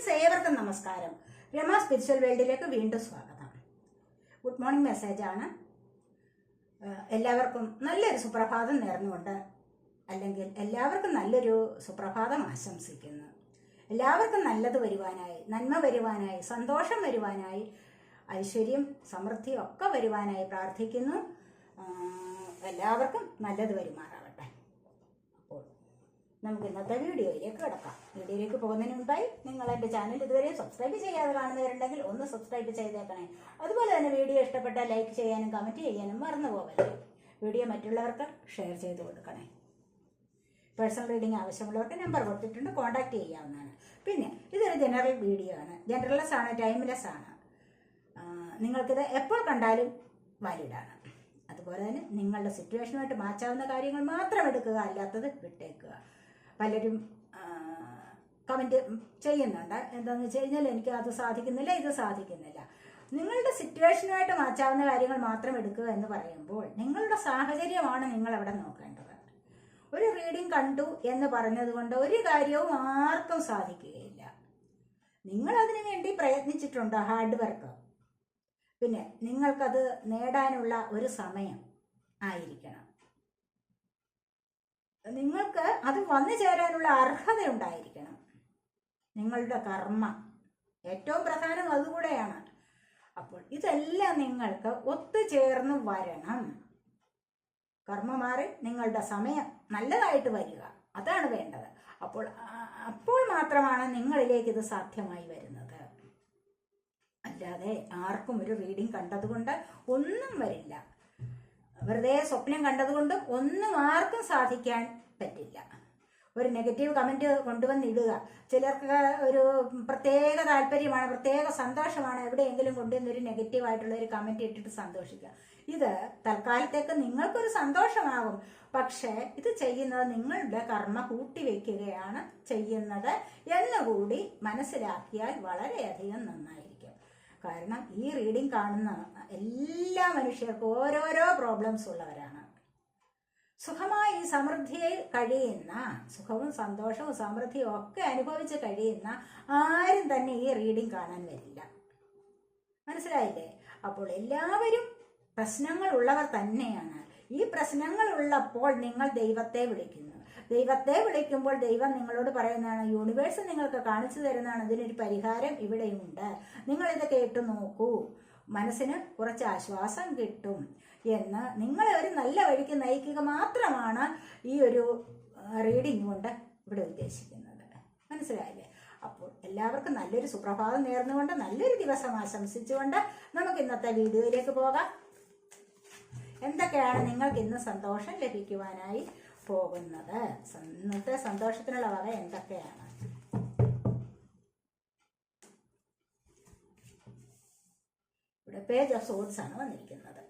Friends ഏവർക്കും നമസ്കാരം. Rama spiritual വേൾഡിലേക്ക് വീണ്ടും സ്വാഗതം. ഗുഡ് മോർണിംഗ് മെസ്സേജാണ് എല്ലാവർക്കും നല്ലൊരു സുപ്രഭാതം നേർന്നുകൊണ്ട് അല്ലെങ്കിൽ എല്ലാവർക്കും നല്ലൊരു സുപ്രഭാതം ആശംസിക്കുന്നു. എല്ലാവർക്കും നല്ലത് വരുവാനായി നന്മ വരുവാനായി സന്തോഷം വരുവാനായി ഐശ്വര്യം സമൃദ്ധിയും ഒക്കെ വരുവാനായി പ്രാർത്ഥിക്കുന്നു. എല്ലാവർക്കും നല്ലത് അപ്പോൾ നമുക്ക് ഇന്നത്തെ വീഡിയോയിലേക്ക് കിടക്കാം. വീഡിയോയിലേക്ക് പോകുന്നതിന് മുൻപായി നിങ്ങൾ എന്റെ ചാനൽ ഇതുവരെ സബ്സ്ക്രൈബ് ചെയ്യാതെ കാണുന്നവരുണ്ടെങ്കിൽ ഒന്ന് സബ്സ്ക്രൈബ് ചെയ്തേക്കണേ. അതുപോലെ തന്നെ വീഡിയോ ഇഷ്ടപ്പെട്ട ലൈക്ക് ചെയ്യാനും കമന്റ് ചെയ്യാനും മറന്നു പോകല്ലേ വീഡിയോ മറ്റുള്ളവർക്ക് ഷെയർ ചെയ്ത് കൊടുക്കണേ. പേഴ്സണൽ റീഡിംഗ് ആവശ്യമുള്ളവർക്ക് നമ്പർ കൊടുത്തിട്ടുണ്ട് കോൺടാക്ട് ചെയ്യാവുന്നതാണ്. പിന്നെ ഇതൊരു ജനറൽ വീഡിയോ ആണ്. ജനറൽലെസ് ആണ് ടൈംലെസ് ആണ്. നിങ്ങൾക്കിത് എപ്പോൾ കണ്ടാലും വാലിഡാണ് അതുപോലെ തന്നെ നിങ്ങളുടെ സിറ്റുവേഷനുമായിട്ട് മാച്ചാവുന്ന കാര്യങ്ങൾ മാത്രം എടുക്കുക അല്ലാത്തത് വിട്ടേക്കുക. പലരും കമന്റ് ചെയ്യുന്നുണ്ട്. എന്താണെന്ന് വെച്ച് കഴിഞ്ഞാൽ എനിക്ക് അത് സാധിക്കുന്നില്ല ഇത് സാധിക്കുന്നില്ല. നിങ്ങളുടെ സിറ്റുവേഷനുമായിട്ട് മാച്ചാവുന്ന കാര്യങ്ങൾ മാത്രം എടുക്കുക എന്ന് പറയുമ്പോൾ നിങ്ങളുടെ സാഹചര്യമാണ് നിങ്ങൾ അവിടെ നോക്കേണ്ടത്. ഒരു റീഡിംഗ് കണ്ടു എന്ന് പറഞ്ഞതുകൊണ്ട് ഒരു കാര്യവും ആർക്കും സാധിക്കുകയില്ല. നിങ്ങൾ അതിനു വേണ്ടി പ്രയത്നിച്ചിട്ടുണ്ട് ഹാർഡ് വർക്ക് പിന്നെ നിങ്ങൾക്കത് നേടാനുള്ള ഒരു സമയം ആയിരിക്കണം. നിങ്ങൾക്ക് അത് വന്നു ചേരാനുള്ള അർഹത ഉണ്ടായിരിക്കണം നിങ്ങളുടെ കർമ്മ ഏറ്റവും പ്രധാനം അതുകൂടെയാണ്. അപ്പോൾ ഇതെല്ലാം നിങ്ങൾക്ക് ഒത്തുചേർന്ന് വരണം. കർമ്മ മാറി നിങ്ങളുടെ സമയം നല്ലതായിട്ട് വരിക. അതാണ് വേണ്ടത്. അപ്പോൾ അപ്പോൾ മാത്രമാണ് നിങ്ങളിലേക്ക് ഇത് സാധ്യമായി വരുന്നത്. അല്ലാതെ ആർക്കും ഒരു റീഡിംഗ് കണ്ടതുകൊണ്ട് ഒന്നും വരില്ല. വെറുതെ സ്വപ്നം കണ്ടതുകൊണ്ട് ഒന്നും ആർക്കും സാധിക്കാൻ പറ്റില്ല. ഒരു നെഗറ്റീവ് കമന്റ് കൊണ്ടുവന്നിടുക. ചിലർക്ക് ഒരു പ്രത്യേക താല്പര്യമാണ് പ്രത്യേക സന്തോഷമാണ് എവിടെയെങ്കിലും കൊണ്ടുവന്ന് ഒരു നെഗറ്റീവ് ആയിട്ടുള്ള ഒരു കമന്റ് ഇട്ടിട്ട് സന്തോഷിക്കുക. ഇത് തൽക്കാലത്തേക്ക് നിങ്ങൾക്കൊരു സന്തോഷമാകും. പക്ഷേ ഇത് ചെയ്യുന്നത് നിങ്ങളുടെ കർമ്മ കൂട്ടിവെക്കുകയാണ് ചെയ്യുന്നത്. എന്നുകൂടി മനസ്സിലാക്കിയാൽ വളരെയധികം നന്നായിരിക്കും. കാരണം ഈ റീഡിംഗ് കാണുന്ന എല്ലാ മനുഷ്യർക്കും ഓരോരോ പ്രോബ്ലംസ് ഉള്ളവരാണ്. സുഖമായി സമൃദ്ധിയിൽ കഴിയുന്ന സുഖവും സന്തോഷവും സമൃദ്ധിയും ഒക്കെ അനുഭവിച്ച് കഴിയുന്ന ആരും തന്നെ ഈ റീഡിംഗ് കാണാൻ വരില്ല. മനസ്സിലായില്ലേ? അപ്പോൾ എല്ലാവരും പ്രശ്നങ്ങൾ ഉള്ളവർ തന്നെയാണ്. ഈ പ്രശ്നങ്ങൾ ഉള്ളപ്പോൾ നിങ്ങൾ ദൈവത്തെ വിളിക്കുന്നു. ദൈവത്തെ വിളിക്കുമ്പോൾ ദൈവം നിങ്ങളോട് പറയുന്നതാണ് യൂണിവേഴ്സ് നിങ്ങൾക്ക് കാണിച്ചു തരുന്നതാണ് ഇതിനൊരു പരിഹാരം ഇവിടെയുണ്ട് നിങ്ങളിത് കേട്ടു നോക്കൂ. മനസ്സിന് കുറച്ച് ആശ്വാസം കിട്ടും എന്ന് നിങ്ങളെ ഒരു നല്ല വഴിക്ക് നയിക്കുക മാത്രമാണ് ഈ ഒരു റീഡിംഗ് കൊണ്ട് ഇവിടെ ഉദ്ദേശിക്കുന്നത്. മനസ്സിലായില്ലേ? അപ്പോൾ എല്ലാവർക്കും നല്ലൊരു സുപ്രഭാതം നേർന്നുകൊണ്ട് നല്ലൊരു ദിവസം ആശംസിച്ചുകൊണ്ട് നമുക്ക് ഇന്നത്തെ വീഡിയോയിലേക്ക് പോകാം. എന്തൊക്കെയാണ് നിങ്ങൾക്ക് ഇന്ന് സന്തോഷം ലഭിക്കുവാനായി? പോകുന്നത്. ഇന്നത്തെ സന്തോഷത്തിനുള്ള വക എന്തൊക്കെയാണ്? ഇവിടെ പേജ് ഓഫ് സോഡ്സ് ആണ് വന്നിരിക്കുന്നത്.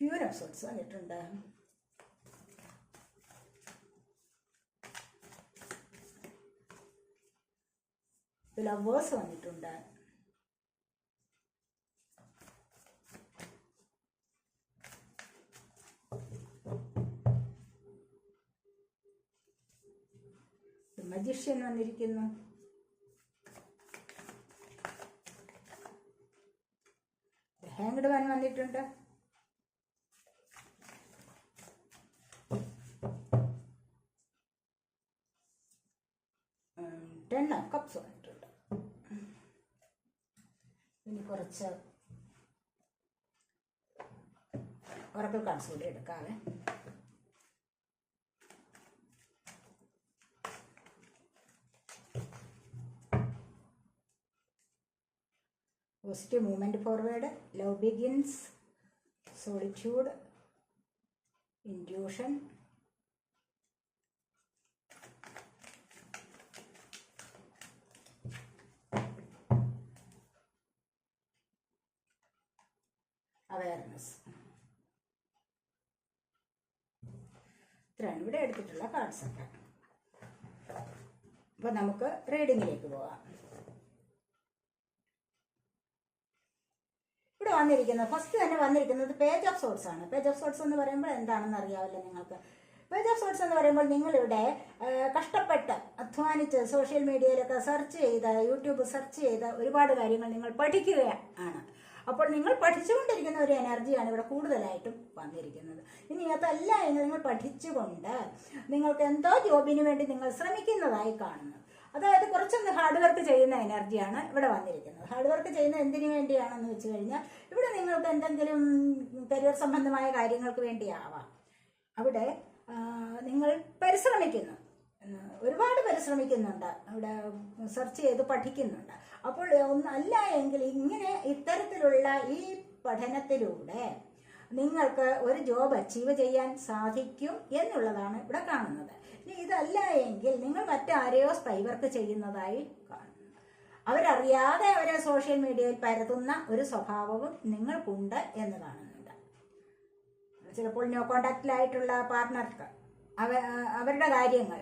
ക്യൂർ ഓഫ് സോഡ്സ് വന്നിട്ടുണ്ട്. ലവേഴ്സ് വന്നിട്ടുണ്ട്. മജിഷ്യൻ വന്നിരിക്കുന്നു. ഹാങ്ഡ് വൻ വന്നിട്ടുണ്ട്. ടെൻ ഓഫ് കപ്സ് വന്നിട്ടുണ്ട്. ഇനി കുറച്ച് ഉറക്കൽ കാർഡ്സ് കൂടി എടുക്കാവേ. Positive movement forward love begins solitude intuition awareness ഇത്രയാണ് ഇവിടെ എടുത്തിട്ടുള്ള കാർഡ്സ് അപ്പോൾ അപ്പൊ നമുക്ക് റീഡിങ്ങിലേക്ക് പോകാം ഇവിടെ വന്നിരിക്കുന്നത് ഫസ്റ്റ് തന്നെ വന്നിരിക്കുന്നത് പേജ് ഓഫ് സോർട്സ് ആണ്. പേജ് ഓഫ് സോർട്സ് എന്ന് പറയുമ്പോൾ എന്താണെന്ന് അറിയാമല്ലോ നിങ്ങൾക്ക്. പേജ് ഓഫ് സോർട്സ് എന്ന് പറയുമ്പോൾ നിങ്ങളിവിടെ കഷ്ടപ്പെട്ട് അധ്വാനിച്ച് സോഷ്യൽ മീഡിയയിലൊക്കെ സെർച്ച് ചെയ്ത് യൂട്യൂബ് സെർച്ച് ചെയ്ത് ഒരുപാട് കാര്യങ്ങൾ നിങ്ങൾ പഠിക്കുകയാണ്. അപ്പോൾ നിങ്ങൾ പഠിച്ചുകൊണ്ടിരിക്കുന്ന ഒരു എനർജിയാണ് ഇവിടെ കൂടുതലായിട്ടും വന്നിരിക്കുന്നത്. ഇനി അതല്ല എന്ന് നിങ്ങൾ പഠിച്ചുകൊണ്ട് നിങ്ങൾക്ക് എന്തോ ജോബിന് വേണ്ടി നിങ്ങൾ ശ്രമിക്കുന്നതായി കാണുന്നു. അതായത് കുറച്ചൊന്ന് ഹാർഡ് വർക്ക് ചെയ്യുന്ന എനർജിയാണ് ഇവിടെ വന്നിരിക്കുന്നത്. ഹാർഡ് വർക്ക് ചെയ്യുന്ന എന്തിനു വേണ്ടിയാണെന്ന് വെച്ച് കഴിഞ്ഞാൽ ഇവിടെ നിങ്ങൾക്ക് എന്തെങ്കിലും കരിയർ സംബന്ധമായ കാര്യങ്ങൾക്ക് വേണ്ടിയാവാം. അവിടെ നിങ്ങൾ പരിശ്രമിക്കുന്നു. ഒരുപാട് പരിശ്രമിക്കുന്നുണ്ട്. അവിടെ സെർച്ച് ചെയ്ത് പഠിക്കുന്നുണ്ട്. അപ്പോൾ ഒന്നല്ല എങ്കിൽ ഇങ്ങനെ ഇത്തരത്തിലുള്ള ഈ പഠനത്തിലൂടെ നിങ്ങൾക്ക് ഒരു ജോബ് അച്ചീവ് ചെയ്യാൻ സാധിക്കും എന്നുള്ളതാണ് ഇവിടെ കാണുന്നത്. ഇനി ഇതല്ല എങ്കിൽ നിങ്ങൾ മറ്റാരെയോ സ്പൈ വർക്ക് ചെയ്യുന്നതായി കാണുന്നു അവരറിയാതെ അവരെ സോഷ്യൽ മീഡിയയിൽ പരത്തുന്ന ഒരു സ്വഭാവവും നിങ്ങൾക്കുണ്ട് എന്ന് കാണുന്നുണ്ട് ചിലപ്പോൾ നോ കോണ്ടാക്റ്റിലായിട്ടുള്ള പാർട്ട്ണർക്ക് അവ അവരുടെ കാര്യങ്ങൾ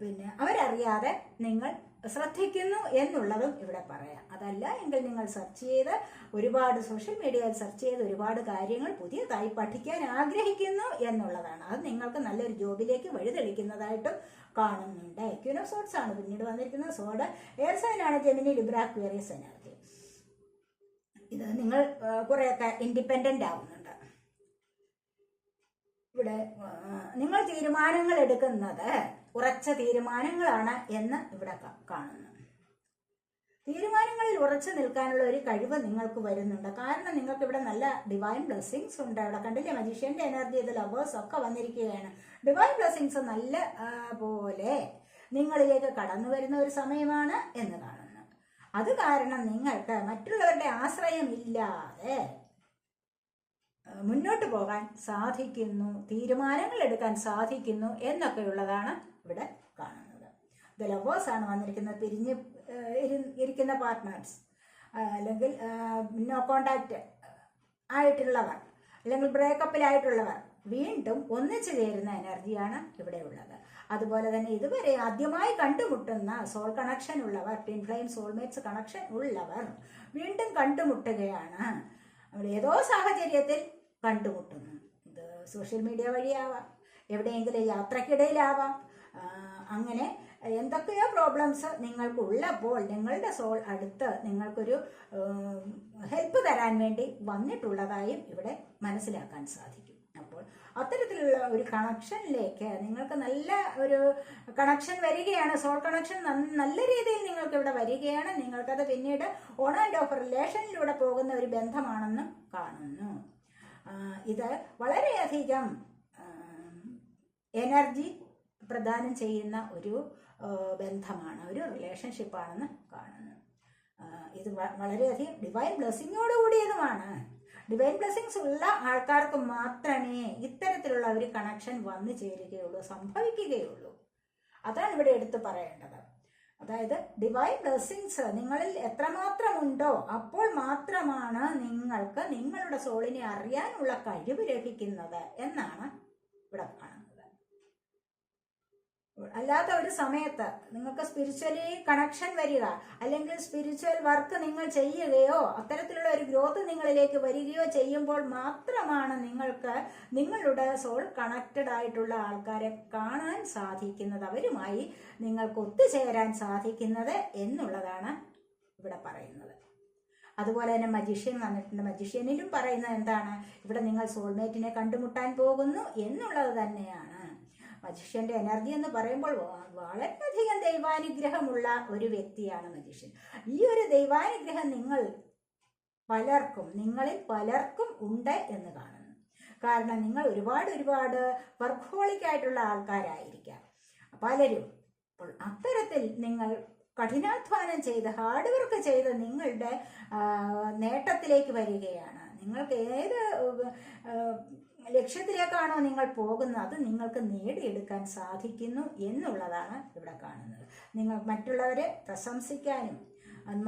പിന്നെ അവരറിയാതെ നിങ്ങൾ ശ്രദ്ധിക്കുന്നു എന്നുള്ളതും ഇവിടെ പറയാം. അതല്ല എങ്കിൽ നിങ്ങൾ സെർച്ച് ചെയ്ത് ഒരുപാട് സോഷ്യൽ മീഡിയയിൽ സെർച്ച് ചെയ്ത് ഒരുപാട് കാര്യങ്ങൾ പുതിയതായി പഠിക്കാൻ ആഗ്രഹിക്കുന്നു എന്നുള്ളതാണ്. അത് നിങ്ങൾക്ക് നല്ലൊരു ജോബിലേക്ക് വഴിതെളിക്കുന്നതായിട്ടും കാണുന്നുണ്ട്. ക്യൂനോ സോഡ്സ് ആണ് പിന്നീട് വന്നിരിക്കുന്ന സോഡ് എയർ സൈനാണ് ജെമിനി ലിബ്രാക്വേറിയസ് എനർജി ഇത് നിങ്ങൾ കുറേയൊക്കെ ഇൻഡിപെൻഡന്റ് ആവുന്നുണ്ട്. ഇവിടെ നിങ്ങൾ തീരുമാനങ്ങൾ എടുക്കുന്നത് ഉറച്ച തീരുമാനങ്ങളാണ് എന്ന് ഇവിടെ കാണുന്നു. തീരുമാനങ്ങളിൽ ഉറച്ചു നിൽക്കാനുള്ള ഒരു കഴിവ് നിങ്ങൾക്ക് വരുന്നുണ്ട്. കാരണം നിങ്ങൾക്ക് ഇവിടെ നല്ല ഡിവൈൻ ബ്ലെസ്സിങ്സ് ഉണ്ട്. അവിടെ കണ്ടില്ലേ? മജീഷ്യന്റെ എനർജി ഇത് ലവേഴ്സ് ഒക്കെ വന്നിരിക്കുകയാണ്. ഡിവൈൻ ബ്ലെസ്സിങ്സ് നല്ല പോലെ നിങ്ങളിലേക്ക് കടന്നു വരുന്ന ഒരു സമയമാണ് എന്ന് കാണുന്നു. അത് കാരണം നിങ്ങൾക്ക് മറ്റുള്ളവരുടെ ആശ്രയം ഇല്ലാതെ മുന്നോട്ട് പോകാൻ സാധിക്കുന്നു തീരുമാനങ്ങൾ എടുക്കാൻ സാധിക്കുന്നു എന്നൊക്കെയുള്ളതാണ് ഇവിടെ കാണുന്നത്. ദ ലവേഴ്സ് ആണ് വന്നിരിക്കുന്നത്. പിരിഞ്ഞ് ഇരിക്കുന്ന പാർട്ട്നേഴ്സ് അല്ലെങ്കിൽ നോ കോണ്ടാക്റ്റ് ആയിട്ടുള്ളവർ അല്ലെങ്കിൽ ബ്രേക്കപ്പിലായിട്ടുള്ളവർ വീണ്ടും ഒന്നിച്ചു ചേരുന്ന എനർജിയാണ് ഇവിടെ ഉള്ളത്. അതുപോലെ തന്നെ ഇതുവരെ ആദ്യമായി കണ്ടുമുട്ടുന്ന സോൾ കണക്ഷൻ ഉള്ളവർ ട്വിൻ ഫ്ലെയിം സോൾമേറ്റ്സ് കണക്ഷൻ ഉള്ളവർ വീണ്ടും കണ്ടുമുട്ടുകയാണ്. ഏതോ സാഹചര്യത്തിൽ കണ്ടുമുട്ടുന്നു. ഇത് സോഷ്യൽ മീഡിയ വഴിയാവാം. എവിടെയെങ്കിലും യാത്രക്കിടയിലാവാം അങ്ങനെ എന്തൊക്കെയോ പ്രോബ്ലംസ് നിങ്ങൾക്ക് ഉള്ളപ്പോൾ നിങ്ങളുടെ സോൾ അടുത്ത് നിങ്ങൾക്കൊരു ഹെൽപ്പ് തരാൻ വേണ്ടി വന്നിട്ടുള്ളതായും ഇവിടെ മനസ്സിലാക്കാൻ സാധിക്കും. അപ്പോൾ അത്തരത്തിലുള്ള ഒരു കണക്ഷനിലേക്ക് നിങ്ങൾക്ക് നല്ല ഒരു കണക്ഷൻ വരികയാണ്. സോൾ കണക്ഷൻ നല്ല രീതിയിൽ നിങ്ങൾക്ക് ഇവിടെ വരികയാണ്. നിങ്ങൾക്കത് പിന്നീട് ഓൺ ആൻഡ് ഓഫ് റിലേഷനിലൂടെ പോകുന്ന ഒരു ബന്ധമാണെന്നും കാണുന്നു. ഇത് വളരെയധികം എനർജി പ്രദാനം ചെയ്യുന്ന ഒരു ബന്ധമാണ് ഒരു റിലേഷൻഷിപ്പാണെന്ന് കാണുന്നു. ഇത് വളരെയധികം ഡിവൈൻ ബ്ലെസ്സിങ്ങോട് കൂടിയതുമാണ്. ഡിവൈൻ ബ്ലെസ്സിങ്സ് ഉള്ള ആൾക്കാർക്ക് മാത്രമേ ഇത്തരത്തിലുള്ള ഒരു കണക്ഷൻ വന്നു ചേരുകയുള്ളൂ സംഭവിക്കുകയുള്ളൂ. അതാണ് ഇവിടെ എടുത്തു പറയേണ്ടത്. അതായത് ഡിവൈൻ ബ്ലെസ്സിങ്സ് നിങ്ങളിൽ എത്രമാത്രം ഉണ്ടോ അപ്പോൾ മാത്രമാണ് നിങ്ങൾക്ക് നിങ്ങളുടെ സോളിനെ അറിയാനുള്ള കഴിവ് ലഭിക്കുന്നത് എന്നാണ് ഇവിടെ കാണുന്നത് അല്ലാത്ത ഒരു സമയത്ത് നിങ്ങൾക്ക് സ്പിരിച്വലി കണക്ഷൻ വരിക അല്ലെങ്കിൽ സ്പിരിച്വൽ വർക്ക് നിങ്ങൾ ചെയ്യുകയോ അത്തരത്തിലുള്ള ഒരു ഗ്രോത്ത് നിങ്ങളിലേക്ക് വരികയോ ചെയ്യുമ്പോൾ മാത്രമാണ് നിങ്ങൾക്ക് നിങ്ങളുടെ സോൾ കണക്റ്റഡ് ആയിട്ടുള്ള ആൾക്കാരെ കാണാൻ സാധിക്കുന്നത് അവരുമായി നിങ്ങൾക്ക് ഒത്തുചേരാൻ സാധിക്കുന്നത് എന്നുള്ളതാണ് ഇവിടെ പറയുന്നത്. അതുപോലെ തന്നെ മജീഷ്യൻ വന്നിട്ടുണ്ട്. മജീഷ്യനിലും പറയുന്നത് എന്താണ്? ഇവിടെ നിങ്ങൾ സോൾമേറ്റിനെ കണ്ടുമുട്ടാൻ പോകുന്നു എന്നുള്ളത് തന്നെയാണ്. മജീഷ്യന്റെ എനർജി എന്ന് പറയുമ്പോൾ വളരെയധികം ദൈവാനുഗ്രഹമുള്ള ഒരു വ്യക്തിയാണ് മജിഷ്യൻ. ഈ ഒരു ദൈവാനുഗ്രഹം നിങ്ങൾ പലർക്കും നിങ്ങളിൽ പലർക്കും ഉണ്ട് എന്ന് കാണുന്നു. കാരണം നിങ്ങൾ ഒരുപാട് ഒരുപാട് വർക്കോളിക് ആയിട്ടുള്ള ആൾക്കാരായിരിക്കാം. പലരും അപ്പോൾ അത്തരത്തിൽ നിങ്ങൾ കഠിനാധ്വാനം ചെയ്ത് ഹാർഡ് വർക്ക് ചെയ്ത് നിങ്ങളുടെ നേട്ടത്തിലേക്ക് വരികയാണ്. നിങ്ങൾക്ക് ഏത് ലക്ഷ്യത്തിലേക്കാണോ നിങ്ങൾ പോകുന്നത് അത് നിങ്ങൾക്ക് നേടിയെടുക്കാൻ സാധിക്കുന്നു എന്നുള്ളതാണ് ഇവിടെ കാണുന്നത്. നിങ്ങൾ മറ്റുള്ളവരെ പ്രശംസിക്കാനും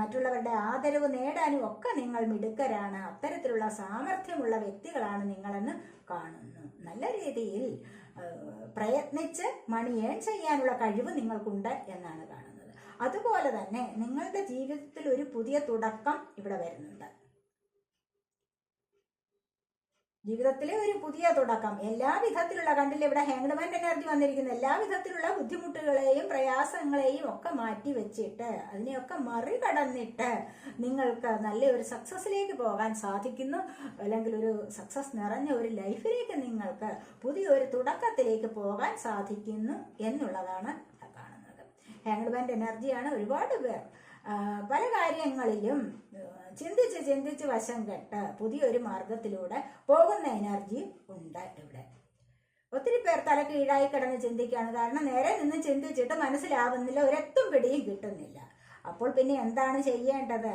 മറ്റുള്ളവരുടെ ആദരവ് നേടാനും ഒക്കെ നിങ്ങൾ മിടുക്കരാണ്. അത്തരത്തിലുള്ള സാമർഥ്യമുള്ള വ്യക്തികളാണ് നിങ്ങളെന്ന് കാണുന്നു. നല്ല രീതിയിൽ പ്രയത്നിച്ച് മണി ഏൺ ചെയ്യാനുള്ള കഴിവ് നിങ്ങൾക്കുണ്ട് എന്നാണ് കാണുന്നത്. അതുപോലെ തന്നെ നിങ്ങളുടെ ജീവിതത്തിൽ ഒരു പുതിയ തുടക്കം ഇവിടെ വരുന്നുണ്ട്. ജീവിതത്തിലെ ഒരു പുതിയ തുടക്കം. എല്ലാ വിധത്തിലുള്ള കണ്ടില്ല ഇവിടെ ഹാങ്ഡ്മാൻ എനർജി വന്നിരിക്കുന്ന. എല്ലാ വിധത്തിലുള്ള ബുദ്ധിമുട്ടുകളെയും പ്രയാസങ്ങളെയും ഒക്കെ മാറ്റി വെച്ചിട്ട് അതിനെയൊക്കെ മറികടന്നിട്ട് നിങ്ങൾക്ക് നല്ലൊരു സക്സസ്സിലേക്ക് പോകാൻ സാധിക്കുന്നു. അല്ലെങ്കിൽ ഒരു സക്സസ് നിറഞ്ഞ ഒരു ലൈഫിലേക്ക് നിങ്ങൾക്ക് പുതിയൊരു തുടക്കത്തിലേക്ക് പോകാൻ സാധിക്കുന്നു എന്നുള്ളതാണ് കാണുന്നത്. ഹാങ്ഡ്മാൻ എനർജിയാണ് ഒരുപാട് പേർ പല കാര്യങ്ങളിലും ചിന്തിച്ച് ചിന്തിച്ച് വശം കെട്ട് പുതിയൊരു മാർഗത്തിലൂടെ പോകുന്ന എനർജി ഉണ്ട് ഇവിടെ. ഒത്തിരി പേർ തല കീഴായി കിടന്ന് ചിന്തിക്കുകയാണ്. കാരണം നേരെ നിന്ന് ചിന്തിച്ചിട്ട് മനസ്സിലാവുന്നില്ല ഒരെത്തും പിടിയും കിട്ടുന്നില്ല. അപ്പോൾ പിന്നെ എന്താണ് ചെയ്യേണ്ടത്?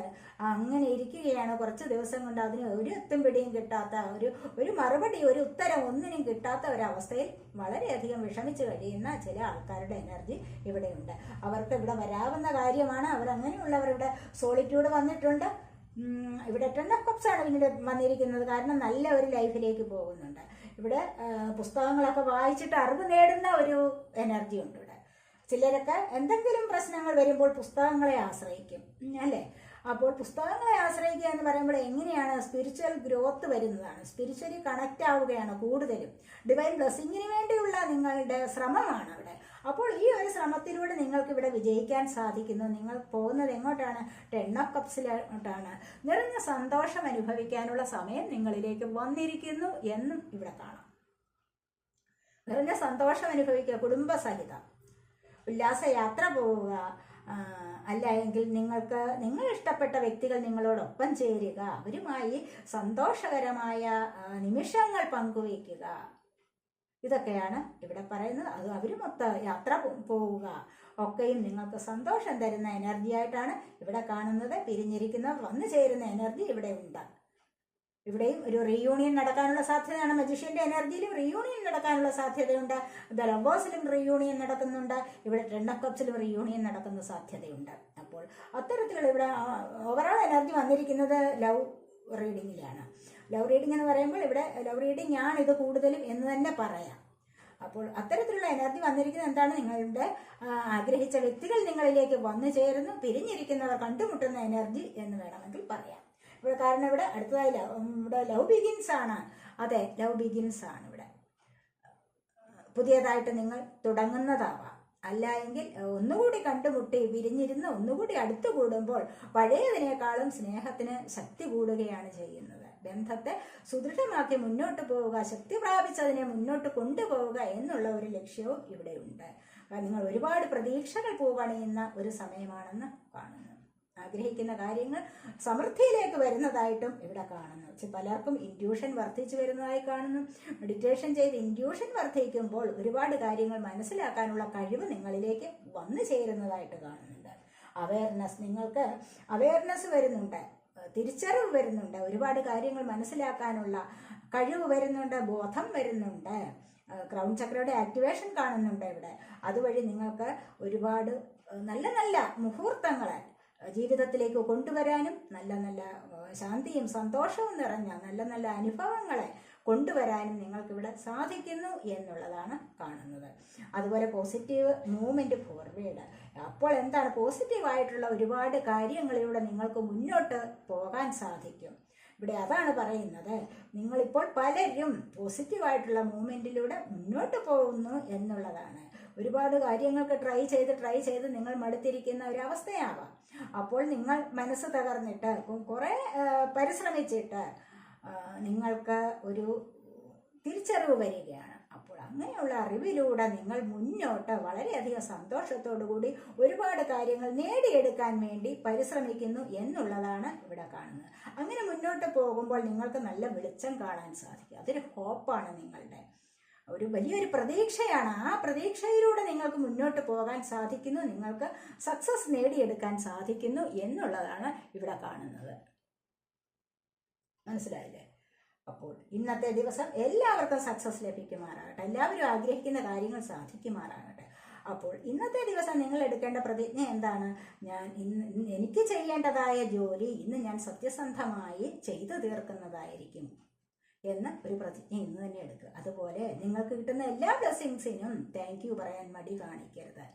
അങ്ങനെ ഇരിക്കുകയാണ് കുറച്ച് ദിവസം കൊണ്ട് അതിന് ഒരു എത്തും പിടിയും കിട്ടാത്ത ഒരു ഒരു മറുപടി ഒരു ഉത്തരം ഒന്നിനും കിട്ടാത്ത ഒരവസ്ഥയിൽ വളരെയധികം വിഷമിച്ച് കഴിയുന്ന ചില ആൾക്കാരുടെ എനർജി ഇവിടെയുണ്ട്. അവർക്ക് ഇവിടെ വരാവുന്ന കാര്യമാണ്. ഇവിടെ സോളിറ്റ്യൂഡ് വന്നിട്ടുണ്ട്. ഇവിടെ ടെൻ ഓഫ് ആണ് പിന്നീട് വന്നിരിക്കുന്നത്. കാരണം നല്ല ഒരു ലൈഫിലേക്ക് പോകുന്നുണ്ട്. ഇവിടെ പുസ്തകങ്ങളൊക്കെ വായിച്ചിട്ട് അറിവ് നേടുന്ന ഒരു എനർജി ഉണ്ട് ചിലരൊക്കെ എന്തെങ്കിലും പ്രശ്നങ്ങൾ വരുമ്പോൾ പുസ്തകങ്ങളെ ആശ്രയിക്കും. അല്ലേ? അപ്പോൾ പുസ്തകങ്ങളെ ആശ്രയിക്കുക എന്ന് പറയുമ്പോൾ എങ്ങനെയാണ് സ്പിരിച്വൽ ഗ്രോത്ത് വരുന്നതാണ്? സ്പിരിച്വലി കണക്റ്റ് ആവുകയാണ് കൂടുതലും. ഡിവൈൻ ബ്ലെസ്സിങ്ങിന് വേണ്ടിയുള്ള നിങ്ങളുടെ ശ്രമമാണ് അവിടെ. അപ്പോൾ ഈ ഒരു ശ്രമത്തിലൂടെ നിങ്ങൾക്ക് ഇവിടെ വിജയിക്കാൻ സാധിക്കുന്നു. നിങ്ങൾ പോകുന്നത് എങ്ങോട്ടാണ്? ടെൻ ഓഫ് കപ്സിലോട്ടാണ് നിറഞ്ഞ സന്തോഷം അനുഭവിക്കാനുള്ള സമയം നിങ്ങളിലേക്ക് വന്നിരിക്കുന്നു എന്നും ഇവിടെ കാണാം. നിറഞ്ഞ സന്തോഷം അനുഭവിക്കുക കുടുംബസഹിതം. ഉല്ലാസ യാത്ര പോവുക അല്ല എങ്കിൽ നിങ്ങൾക്ക് നിങ്ങൾ ഇഷ്ടപ്പെട്ട വ്യക്തികൾ നിങ്ങളോടൊപ്പം ചേരുക. അവരുമായി സന്തോഷകരമായ നിമിഷങ്ങൾ പങ്കുവയ്ക്കുക. ഇതൊക്കെയാണ് ഇവിടെ പറയുന്നത്. അത് അവരുമൊത്ത് യാത്ര പോവുക. ഒക്കെയും നിങ്ങൾക്ക് സന്തോഷം തരുന്ന എനർജി ആയിട്ടാണ് ഇവിടെ കാണുന്നത്. പിരിഞ്ഞിരിക്കുന്ന വന്നു ചേരുന്ന എനർജി ഇവിടെ ഉണ്ട്. ഇവിടെയും ഒരു റീയൂണിയൻ നടക്കാനുള്ള സാധ്യതയാണ്. മജീഷ്യന്റെ എനർജിയിലും റീയൂണിയൻ നടക്കാനുള്ള സാധ്യതയുണ്ട്. ദ ലവോസിലും റീയൂണിയൻ നടക്കുന്നുണ്ട്. ഇവിടെ ഓഫ് കപ്സിലും റീയൂണിയൻ നടക്കുന്ന സാധ്യതയുണ്ട്. അപ്പോൾ അത്തരത്തിലുള്ള ഇവിടെ ഓവറോൾ എനർജി വന്നിരിക്കുന്നത് ലവ് റീഡിങ്ങിലാണ് ലവ് റീഡിംഗ് എന്ന് പറയുമ്പോൾ ഇവിടെ ലവ് റീഡിംഗ് ആണ് ഇത് കൂടുതലും എന്ന് തന്നെ പറയാം. അപ്പോൾ അത്തരത്തിലുള്ള എനർജി വന്നിരിക്കുന്നത് എന്താണ്? നിങ്ങളുടെ ആഗ്രഹിച്ച വ്യക്തികൾ നിങ്ങളിലേക്ക് വന്നു ചേരുന്നു. പിരിഞ്ഞിരിക്കുന്നവർ കണ്ടുമുട്ടുന്ന എനർജി എന്ന് വേണമെങ്കിൽ പറയാം. ഇവിടെ കാരണം ഇവിടെ അടുത്തതായി ലവ് ഇവിടെ ലവ് ബിഗിൻസ് ആണ്. അതെ ലവ് ബിഗിൻസ് ആണ് ഇവിടെ. പുതിയതായിട്ട് നിങ്ങൾ തുടങ്ങുന്നതാവാം. അല്ല എങ്കിൽ ഒന്നുകൂടി കണ്ടുമുട്ടി വിരിഞ്ഞിരുന്ന് ഒന്നുകൂടി അടുത്തു കൂടുമ്പോൾ പഴയതിനേക്കാളും സ്നേഹത്തിന് ശക്തി കൂടുകയാണ് ചെയ്യുന്നത്. ബന്ധത്തെ സുദൃഢമാക്കി മുന്നോട്ട് പോവുക ശക്തി പ്രാപിച്ചതിനെ മുന്നോട്ട് കൊണ്ടുപോവുക എന്നുള്ള ഒരു ലക്ഷ്യവും ഇവിടെയുണ്ട്. നിങ്ങൾ ഒരുപാട് പ്രതീക്ഷകൾ പൂവണിയുന്ന ഒരു സമയമാണെന്ന് കാണുന്നു. ആഗ്രഹിക്കുന്ന കാര്യങ്ങൾ സമൃദ്ധിയിലേക്ക് വരുന്നതായിട്ടും ഇവിടെ കാണുന്നു. പലർക്കും ഇൻഡ്യൂഷൻ വർദ്ധിച്ചു വരുന്നതായി കാണുന്നു. മെഡിറ്റേഷൻ ചെയ്ത് ഇൻഡ്യൂഷൻ വർദ്ധിക്കുമ്പോൾ ഒരുപാട് കാര്യങ്ങൾ മനസ്സിലാക്കാനുള്ള കഴിവ് നിങ്ങളിലേക്ക് വന്നു ചേരുന്നതായിട്ട് കാണുന്നുണ്ട്. അവയർനെസ് നിങ്ങൾക്ക് അവയർനെസ് വരുന്നുണ്ട്. തിരിച്ചറിവ് വരുന്നുണ്ട്. ഒരുപാട് കാര്യങ്ങൾ മനസ്സിലാക്കാനുള്ള കഴിവ് വരുന്നുണ്ട്. ബോധം വരുന്നുണ്ട്. ക്രൗൺ ചക്രയുടെ ആക്ടിവേഷൻ കാണുന്നുണ്ട് ഇവിടെ. അതുവഴി നിങ്ങൾക്ക് ഒരുപാട് നല്ല നല്ല മുഹൂർത്തങ്ങളെ ജീവിതത്തിലേക്ക് കൊണ്ടുവരാനും നല്ല നല്ല ശാന്തിയും സന്തോഷവും നിറഞ്ഞ നല്ല നല്ല അനുഭവങ്ങളെ കൊണ്ടുവരാനും നിങ്ങൾക്ക് ഇവിടെ സാധിക്കുന്നു എന്നുള്ളതാണ് കാണുന്നത്. അതുപോലെ പോസിറ്റീവ് മൂവ്മെന്റ് ഫോർവേഡ്. അപ്പോൾ എന്താണ്? പോസിറ്റീവായിട്ടുള്ള ഒരുപാട് കാര്യങ്ങളിലൂടെ നിങ്ങൾക്ക് മുന്നോട്ട് പോകാൻ സാധിക്കും. ഇവിടെ അതാണ് പറയുന്നത്. നിങ്ങളിപ്പോൾ പലരും പോസിറ്റീവായിട്ടുള്ള മൂവ്മെന്റിലൂടെ മുന്നോട്ട് പോകുന്നു എന്നുള്ളതാണ്. ഒരുപാട് കാര്യങ്ങൾക്ക് ട്രൈ ചെയ്ത് ട്രൈ ചെയ്ത് നിങ്ങൾ മടുത്തിരിക്കുന്ന ഒരവസ്ഥയാവാം അപ്പോൾ നിങ്ങൾ മനസ്സ് തകർന്നിട്ട് കുറേ പരിശ്രമിച്ചിട്ട് നിങ്ങൾക്ക് ഒരു തിരിച്ചറിവ് വരികയാണ്. അങ്ങനെയുള്ള അറിവിലൂടെ നിങ്ങൾ മുന്നോട്ട് വളരെയധികം സന്തോഷത്തോടു കൂടി ഒരുപാട് കാര്യങ്ങൾ നേടിയെടുക്കാൻ വേണ്ടി പരിശ്രമിക്കുന്നു എന്നുള്ളതാണ് ഇവിടെ കാണുന്നത്. അങ്ങനെ മുന്നോട്ട് പോകുമ്പോൾ നിങ്ങൾക്ക് നല്ല വെളിച്ചം കാണാൻ സാധിക്കും. അതൊരു ഹോപ്പാണ് നിങ്ങളുടെ. ഒരു വലിയൊരു പ്രതീക്ഷയാണ്. ആ പ്രതീക്ഷയിലൂടെ നിങ്ങൾക്ക് മുന്നോട്ട് പോകാൻ സാധിക്കുന്നു നിങ്ങൾക്ക് സക്സസ് നേടിയെടുക്കാൻ സാധിക്കുന്നു എന്നുള്ളതാണ് ഇവിടെ കാണുന്നത്. മനസ്സിലായില്ലേ? അപ്പോൾ ഇന്നത്തെ ദിവസം എല്ലാവർക്കും സക്സസ് ലഭിക്കുമാറാകട്ടെ. എല്ലാവരും ആഗ്രഹിക്കുന്ന കാര്യങ്ങൾ സാധിക്കുമാറാകട്ടെ. അപ്പോൾ ഇന്നത്തെ ദിവസം നിങ്ങൾ എടുക്കേണ്ട പ്രതിജ്ഞ എന്താണ്? ഞാൻ ഇന്ന് എനിക്ക് ചെയ്യേണ്ടതായ ജോലി ഇന്ന് ഞാൻ സത്യസന്ധമായി ചെയ്തു തീർക്കുന്നതായിരിക്കും എന്ന് ഒരു പ്രതിജ്ഞ ഇന്ന് തന്നെ എടുക്കുക. അതുപോലെ നിങ്ങൾക്ക് കിട്ടുന്ന എല്ലാ ബ്ലെസ്സിങ്സിനും താങ്ക് യു പറയാൻ മടി കാണിക്കരുത്.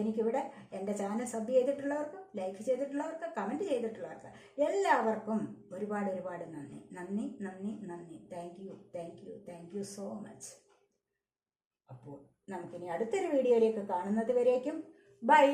എനിക്കിവിടെ എന്റെ ചാനൽ സബ് ചെയ്തിട്ടുള്ളവർക്ക് ലൈക്ക് ചെയ്തിട്ടുള്ളവർക്ക് കമന്റ് ചെയ്തിട്ടുള്ളവർക്ക് എല്ലാവർക്കും ഒരുപാട് ഒരുപാട് നന്ദി. നന്ദി നന്ദി നന്ദി. Thank you thank you thank you so much അപ്പോൾ നമുക്കിനി അടുത്തൊരു വീഡിയോയിലേക്ക് കാണുന്നത് വരേക്കും. ബൈ